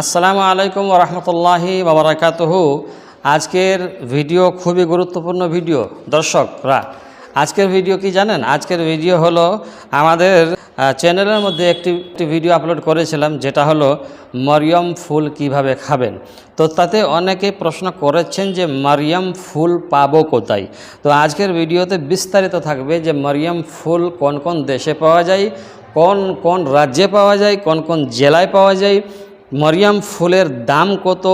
আসসালামু আলাইকুম রহমতুল্লাহি বাবরাকাতহু আজকের ভিডিও খুবই গুরুত্বপূর্ণ ভিডিও। দর্শকরা, আজকের ভিডিও কি জানেন? আজকের ভিডিও হলো আমাদের চ্যানেলের মধ্যে একটি একটি ভিডিও আপলোড করেছিলাম, যেটা হলো মরিয়ম ফুল কীভাবে খাবেন? তো তাতে অনেকে প্রশ্ন করেছেন যে মরিয়ম ফুল পাবো কোথায়? তো আজকের ভিডিওতে বিস্তারিত থাকবে যে মরিয়ম ফুল কোন কোন দেশে পাওয়া যায়, কোন কোন রাজ্যে পাওয়া যায়, কোন কোন জেলায় পাওয়া যায় মরিয়াম ফুলের দাম কত?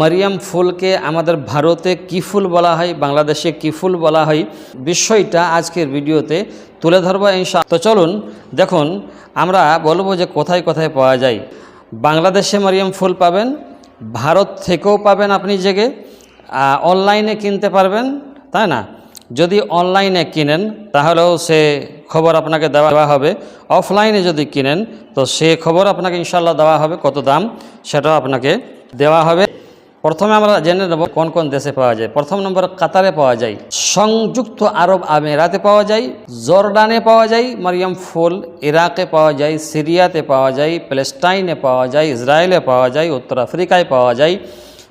মরিয়াম ফুলকে আমাদের ভারতে কী ফুল বলা হয়? বাংলাদেশে কী ফুল বলা হয়? বিষয়টা আজকের ভিডিওতে তুলে ধরবো ইনশা তো চলুন, দেখুন, আমরা বলব যে কোথায় কোথায় পাওয়া যায়। বাংলাদেশে মরিয়াম ফুল পাবেন, ভারত থেকেও পাবেন আপনি জেগে অনলাইনে কিনতে পারবেন, তাই না? যদি অনলাইনে কিনেন, তাহলেও সে খবর আপনাকে দেওয়া হবে। অফলাইনে যদি কিনেন, তো সে খবর আপনাকে ইনশাল্লাহ দেওয়া হবে, কত দাম সেটাও আপনাকে দেওয়া হবে। প্রথমে আমরা জেনে নেব কোন কোন দেশে পাওয়া যায়। প্রথম নম্বর কাতারে পাওয়া যায়। সংযুক্ত আরব আমিরাতে পাওয়া যায়। জর্ডানে পাওয়া যায়। মারিয়াম ফুল ইরাকে পাওয়া যায়। সিরিয়াতে পাওয়া যায়। প্যালেস্টাইনে পাওয়া যায়। ইসরায়েলে পাওয়া যায়। উত্তর আফ্রিকায় পাওয়া যায়।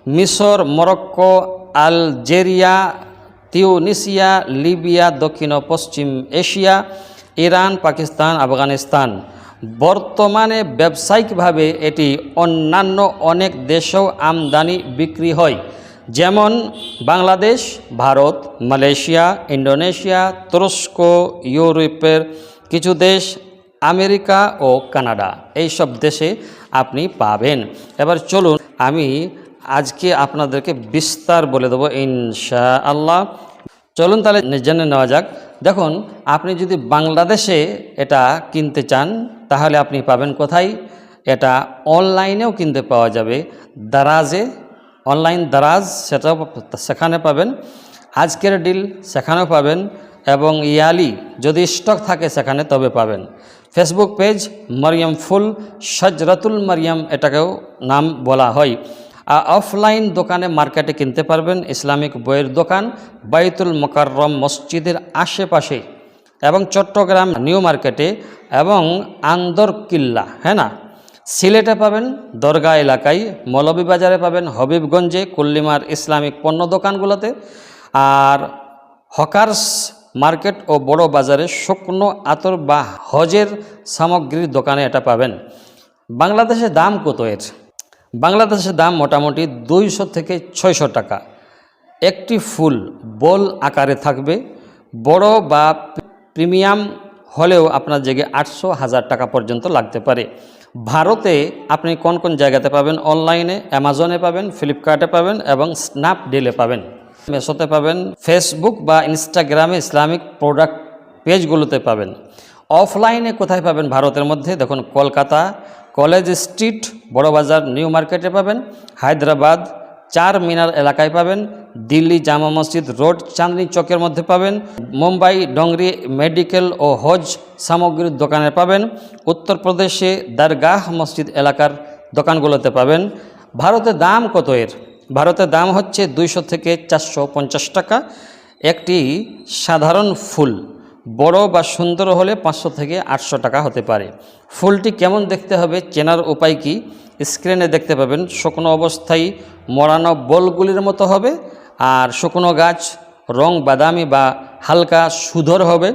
মিশর, মরক্কো, আলজেরিয়া তিউনিসিয়া, লিবিয়া, দক্ষিণ পশ্চিম এশিয়া, ইরান, পাকিস্তান, আফগানিস্তান। বর্তমানে ব্যবসায়িকভাবে এটি অন্যান্য অনেক দেশেও আমদানি বিক্রি হয়। যেমন বাংলাদেশ, ভারত, মালয়েশিয়া, ইন্দোনেশিয়া, তুরস্ক, ইউরোপের কিছু দেশ, আমেরিকা ও কানাডা। এই সব দেশে আপনি পাবেন। এবার চলুন আমি আজকে আপনাদেরকে বিস্তার বলে দেবো ইনশা আল্লাহ চলুন তাহলে জেনে নেওয়া যাক। দেখুন, আপনি যদি বাংলাদেশে এটা কিনতে চান, তাহলে আপনি পাবেন কোথায়? এটা অনলাইনেও কিনতে পাওয়া যাবে। দারাজে, অনলাইন দারাজ, সেটাও সেখানে পাবেন। আজকের ডিল সেখানেও পাবেন এবং ইয়ালি যদি স্টক থাকে সেখানে তবে পাবেন। ফেসবুক পেজ মরিয়ম ফুল, সজরতুল মরিয়ম এটাকেও নাম বলা হয়। অফলাইন দোকানে মার্কেটে কিনতে পারবেন ইসলামিক বইয়ের দোকান, বাইতুল মোকাররম মসজিদের আশেপাশে এবং চট্টগ্রাম নিউ মার্কেটে এবং আন্দর কিল্লা হ্যাঁ না? সিলেটে পাবেন, দরগা এলাকায়, মৌলভীবাজারে পাবেন, হবিবগঞ্জে, কুল্লিমার ইসলামিক পণ্য দোকানগুলোতে আর হকার্স মার্কেট ও বড় বাজারে শুকনো আতর বা হজের সামগ্রীর দোকানে এটা পাবেন। বাংলাদেশে দাম কত এর? বাংলাদেশের দাম মোটামুটি দুইশো থেকে ছয়শো টাকা। একটি ফুল বল আকারে থাকবে। বড় বা প্রিমিয়াম হলেও আপনার জেগে আটশো হাজার টাকা পর্যন্ত লাগতে পারে। ভারতে আপনি কোন কোন জায়গাতে পাবেন? অনলাইনে, অ্যামাজনে পাবেন, ফ্লিপকার্টে পাবেন এবং স্ন্যাপডিলে পাবেন। মেসোতে পাবেন, ফেসবুক বা ইনস্টাগ্রামে ইসলামিক প্রোডাক্ট পেজগুলোতে পাবেন। অফলাইনে কোথায় পাবেন? ভারতের মধ্যে। দেখুন, Kolkata college street, Burrabazar, new মার্কেটে পাবেন। হায়দ্রাবাদ, চার মিনার এলাকায় পাবেন। দিল্লি জামা মসজিদ রোড, চাঁদনি চকের মধ্যে পাবেন। মুম্বাই ডংরি মেডিকেল ও হজ সামগ্রীর দোকানে পাবেন। উত্তরপ্রদেশে দারগাহ মসজিদ এলাকার দোকানগুলোতে পাবেন। ভারতে দাম কত এর? ভারতের দাম হচ্ছে দুইশো থেকে চারশো পঞ্চাশ টাকা। একটি সাধারণ ফুল। বড় বা সুন্দর হলে পাঁচশো থেকে আটশো টাকা হতে পারে। ফুলটি কেমন দেখতে হবে চেনার উপায় কি? স্ক্রিনে দেখতে পাবেন, শুকনো অবস্থায় মরানো বলগুলির মতো হবে আর শুকনো গাছ, রং বাদামি বা হালকা সুধর হবে।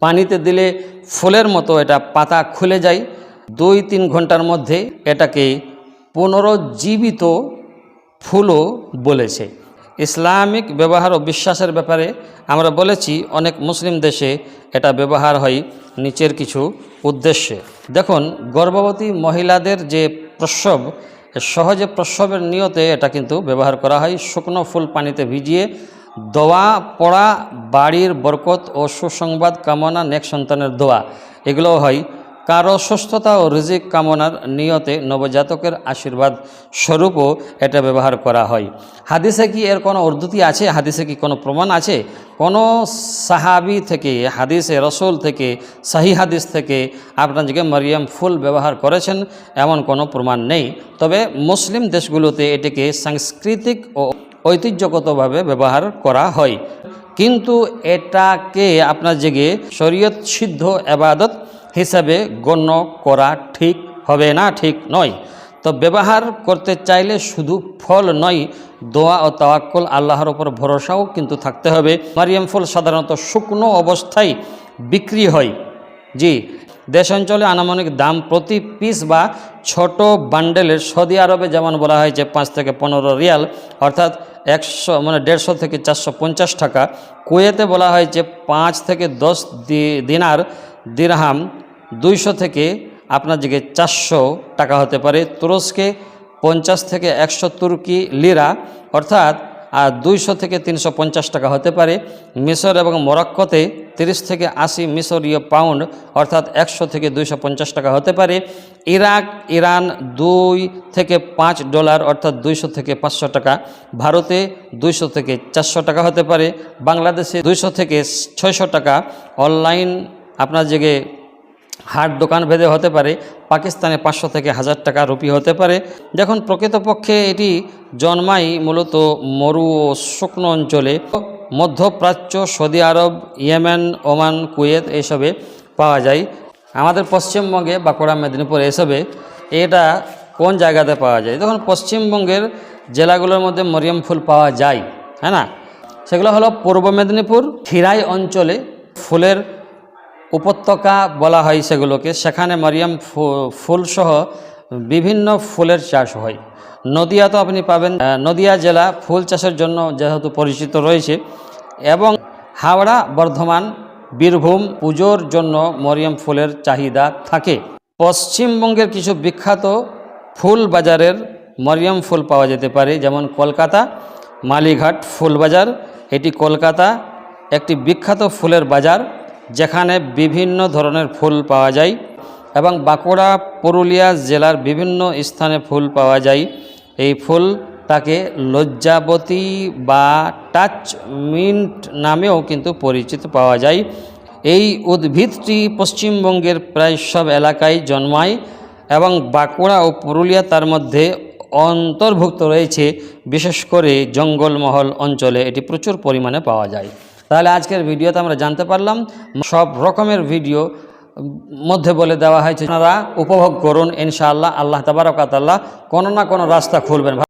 পানিতে দিলে ফুলের মতো এটা পাতা খুলে যায়। দুই তিন ঘণ্টার মধ্যে এটাকে পুনরুজ্জীবিত ফুলও বলেছে। ইসলামিক ব্যবহার ও বিশ্বাসের ব্যাপারে আমরা বলেছি, অনেক মুসলিম দেশে এটা ব্যবহার হয় নিচের কিছু উদ্দেশ্যে। দেখুন, গর্ভবতী মহিলাদের যে প্রসব, সহজে প্রসবের নিয়তে এটা কিন্তু ব্যবহার করা হয়। শুকনো ফুল পানিতে ভিজিয়ে দোয়া, পড়া, বাড়ির বরকত ও সুসংবাদ কামনা, নেক সন্তানের দোয়া এগুলো হয়। কারও সুস্থতা ও রিজিক কামনার নিয়তে নবজাতকের আশীর্বাদ স্বরূপও এটা ব্যবহার করা হয়। হাদিসে কি এর কোনো উর্দুতি আছে? হাদিসে কি কোনো প্রমাণ আছে? কোনো সাহাবি থেকে, হাদিসে রসুল থেকে সাহি হাদিস থেকে আপনাদেরকে মারিয়াম ফুল ব্যবহার করেছেন এমন কোনো প্রমাণ নেই। তবে মুসলিম দেশগুলোতে এটিকে সাংস্কৃতিক ও ঐতিহ্যগতভাবে ব্যবহার করা হয়। কিন্তু এটাকে আপনার জেগে শরীয়ত সিদ্ধ এবাদত হিসাবে গণ্য করা ঠিক হবে না, ঠিক নয়। তো ব্যবহার করতে চাইলে শুধু ফল নয়, দোয়া ও তাওয়াক্কুল আল্লাহর ওপর ভরসাও কিন্তু থাকতে হবে। মারিয়াম ফল সাধারণত শুকনো অবস্থায় বিক্রি হয়। জি, দেশ অঞ্চলে আনুমানিক দাম প্রতি পিস বা ছোট বান্ডেলের সৌদি আরবে যেমন বলা হয়েছে পাঁচ থেকে পনেরো রিয়াল, অর্থাৎ একশো মানে দেড়শো থেকে চারশো পঞ্চাশ টাকা। কুয়েতে বলা হয়েছে পাঁচ থেকে দশ দিনার দিরহাম দুইশো থেকে আপনার দিকে চারশো টাকা হতে পারে, তুরস্কে পঞ্চাশ থেকে একশো তুর্কি লিরা, অর্থাৎ আর দুইশো থেকে তিনশো পঞ্চাশ টাকা হতে পারে। মিশর এবং মরক্কোতে তিরিশ থেকে আশি মিশরীয় পাউন্ড, অর্থাৎ একশো থেকে দুইশো পঞ্চাশ টাকা হতে পারে। ইরাক, ইরান দুই থেকে পাঁচ ডলার, অর্থাৎ দুইশো থেকে পাঁচশো টাকা। ভারতে দুইশো থেকে চারশো টাকা হতে পারে। বাংলাদেশে দুইশো থেকে ছয়শো টাকা। অনলাইন আপনার জেগে হাট দোকান ভেদে হতে পারে, পাকিস্তানে পাঁচশো থেকে হাজার টাকা রুপি হতে পারে। যখন প্রকৃতপক্ষে এটি জন্মাই মূলত মরু ও শুকনো অঞ্চলে। মধ্যপ্রাচ্য, সৌদি আরব, ইয়েমেন, ওমান, কুয়েত এসবে পাওয়া যায়। আমাদের পশ্চিমবঙ্গে বাঁকুড়া, মেদিনীপুর এসবে এটা কোন জায়গাতে পাওয়া যায়? তখন পশ্চিমবঙ্গের জেলাগুলোর মধ্যে মরিয়ম ফুল পাওয়া যায় হ্যাঁ না? সেগুলো হলো পূর্ব মেদিনীপুর, খিরাই অঞ্চলে ফুলের উপত্যকা বলা হয় সেগুলোকে। সেখানে মারিয়াম ফুলসহ বিভিন্ন ফুলের চাষ হয়। নদিয়া তো আপনি পাবেন নদিয়া জেলা ফুল চাষের জন্য যেহেতু পরিচিত রয়েছে এবং হাওড়া, বর্ধমান, বীরভূম পুজোর জন্য মরিয়াম ফুলের চাহিদা থাকে। পশ্চিমবঙ্গের কিছু বিখ্যাত ফুল বাজারের মরিয়াম ফুল পাওয়া যেতে পারে, যেমন কলকাতা মালিঘাট ফুল বাজার। এটি কলকাতা একটি বিখ্যাত ফুলের বাজার। যেখানে বিভিন্ন ধরনের ফুল পাওয়া যায় এবং বাঁকুড়া, পুরুলিয়া জেলার বিভিন্ন স্থানে ফুল পাওয়া যায়। এই ফুল তাকে লজ্জাবতী বা টাচ মিন্ট নামেও কিন্তু পরিচিত পাওয়া যায়। এই উদ্ভিদটি পশ্চিমবঙ্গের প্রায় সব এলাকায় জন্মায় এবং বাঁকুড়া ও পুরুলিয়া তার মধ্যে অন্তর্ভুক্ত রয়েছে। বিশেষ করে জঙ্গলমহল অঞ্চলে এটি প্রচুর পরিমাণে পাওয়া যায়। তাহলে আজকের ভিডিওতে আমরা জানতে পারলাম, সব রকমের ভিডিও মধ্যে বলে দেওয়া হয়েছে। আপনারা উপভোগ করুন, ইনশাআল্লাহ আল্লাহ তাবারকাতাল্লাহ কোনো না কোনো রাস্তা খুলবেন।